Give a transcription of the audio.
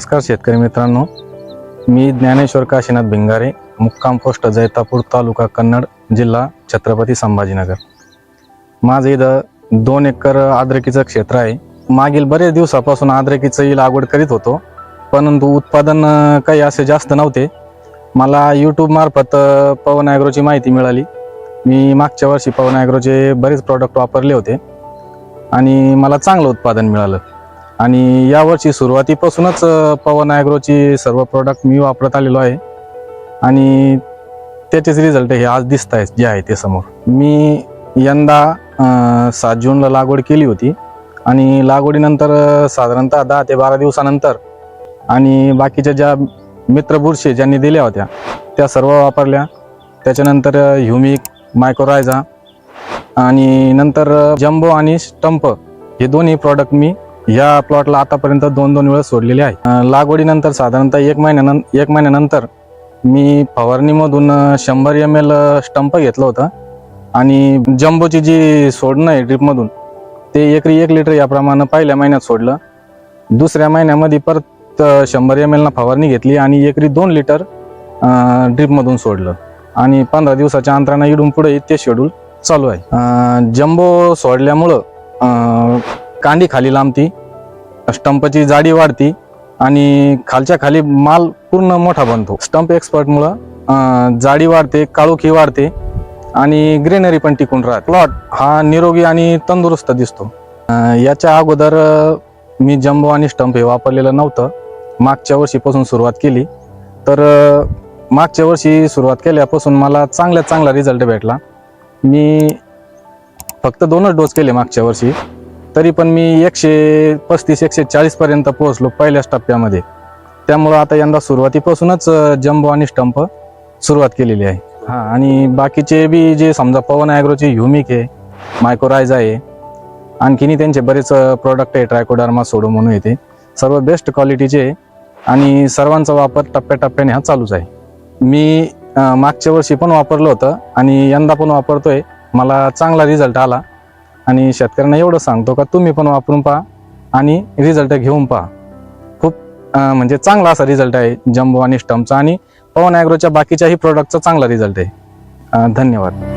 नमस्कार शेतकरी मित्रांनो. मी ज्ञानेश्वर काशीनाथ भिंगारे मुक्काम पोस्ट जैतापूर तालुका कन्नड जिल्हा छत्रपती संभाजीनगर. माझं इथं दोन एकर आद्रकीचं क्षेत्र आहे. मागील बरेच दिवसापासून आद्रकीचंही लागवड करीत होतो. परंतु उत्पादन काही असे जास्त नव्हते. मला यूट्यूबमार्फत पवन ॲग्रोची माहिती मिळाली. मी मागच्या वर्षी पवन ॲग्रोचे बरेच प्रॉडक्ट वापरले होते. आणि मला चांगलं उत्पादन मिळालं. आणि यावर्षी सुरुवातीपासूनच पवन ॲग्रोची सर्व प्रोडक्ट मी वापरत आलेलो आहे. आणि त्याचेच रिझल्ट हे आज दिसत आहेत जे आहे ते समोर. मी यंदा सात जूनला लागवड केली होती. आणि लागवडीनंतर साधारणतः दहा ते बारा दिवसानंतर आणि बाकीच्या ज्या मित्रबुरशी ज्यांनी दिल्या होत्या त्या सर्व वापरल्या. त्याच्यानंतर ह्युमिक मायक्रोरायझा आणि नंतर जम्बो आणि स्टंप हे दोन्ही प्रॉडक्ट मी या प्लॉटला आतापर्यंत दोन दोन वेळा सोडलेले आहे. लागवडीनंतर साधारणतः एक महिन्यानं एक महिन्यानंतर मी फवारणीमधून शंभर एम एल स्टंप घेतलं होतं. आणि जम्बोची जी सोडणं आहे ड्रिपमधून ते एकरी एक लिटर याप्रमाणे पहिल्या महिन्यात सोडलं. दुसऱ्या महिन्यामध्ये परत शंभर एम एलनं फवारणी घेतली आणि एकरी दोन लिटर ड्रिपमधून सोडलं. आणि पंधरा दिवसाच्या अंतरानं इडून पुढे ते शेड्यूल चालू आहे. जम्बो सोडल्यामुळं कांडी खाली लांबती स्टंपची जाडी वाढती आणि खालच्या खाली माल पूर्ण मोठा बनतो. स्टंप एक्सपर्टमुळं जाडी वाढते काळोखी वाढते आणि ग्रेनरी पण टिकून राहते. प्लॉट हा निरोगी आणि तंदुरुस्त दिसतो. याच्या अगोदर मी जम्बो आणि स्टंप हे वापरलेलं नव्हतं. मागच्या वर्षीपासून सुरुवात केली. तर मागच्या वर्षी सुरुवात केल्यापासून मला चांगल्यात चांगला रिझल्ट भेटला. मी फक्त दोनच डोस केले मागच्या वर्षी. तरी पण मी एकशे पस्तीस एकशे चाळीसपर्यंत पोहोचलो पहिल्याच टप्प्यामध्ये. त्यामुळं आता यंदा सुरुवातीपासूनच जम्बो आणि स्टंप सुरुवात केलेली आहे. हां आणि बाकीचे बी जे समजा पवन ॲग्रोचे ह्युमिक आहे मायक्रोरायझा आहे आणखीनही त्यांचे बरेच प्रोडक्ट आहे ट्रायकोडार्मा सोडो म्हणून येते. सर्व बेस्ट क्वालिटीचे आहे आणि सर्वांचा वापर टप्प्याटप्प्याने हा चालूच आहे. मी मागच्या वर्षी पण वापरलं होतं आणि यंदा पण वापरतोय. मला चांगला रिझल्ट आला. आणि शेतकऱ्यांना एवढं सांगतो का तुम्ही पण वापरून पहा आणि रिझल्ट घेऊन पहा. खूप म्हणजे चांगला असा रिझल्ट आहे जम्बो आणि स्टम्पचा आणि पवन ॲग्रोच्या बाकीच्याही प्रोडक्टचा चांगला रिझल्ट आहे. धन्यवाद.